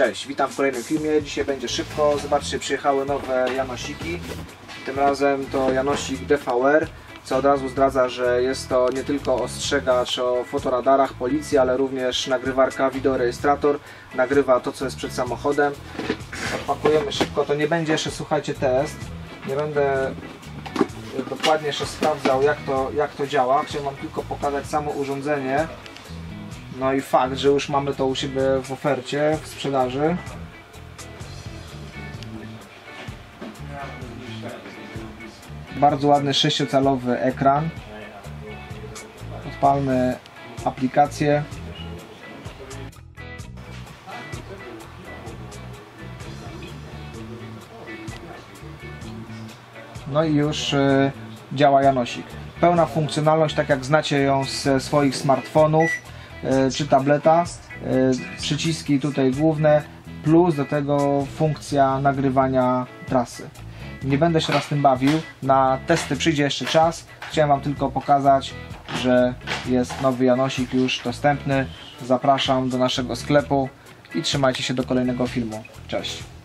Cześć, witam w kolejnym filmie. Dzisiaj będzie szybko. Zobaczcie, przyjechały nowe Janosiki. Tym razem to Janosik DVR, co od razu zdradza, że jest to nie tylko ostrzegacz o fotoradarach policji, ale również nagrywarka, wideorejestrator. Nagrywa to, co jest przed samochodem. Odpakujemy szybko. To nie będzie jeszcze, słuchajcie, test. Nie będę dokładnie jeszcze sprawdzał, jak to, jak to działa. Chciałem Wam tylko pokazać samo urządzenie. No i fakt, że już mamy to u siebie w ofercie, w sprzedaży. Bardzo ładny 6-calowy ekran. Odpalmy aplikację. No i już y, działa Janosik. Pełna funkcjonalność, tak jak znacie ją ze swoich smartfonów czy tableta. Y, przyciski tutaj główne, plus do tego funkcja nagrywania trasy. Nie będę się raz tym bawił, na testy przyjdzie jeszcze czas. Chciałem Wam tylko pokazać, że jest nowy Janosik już dostępny. Zapraszam do naszego sklepu i trzymajcie się do kolejnego filmu. Cześć!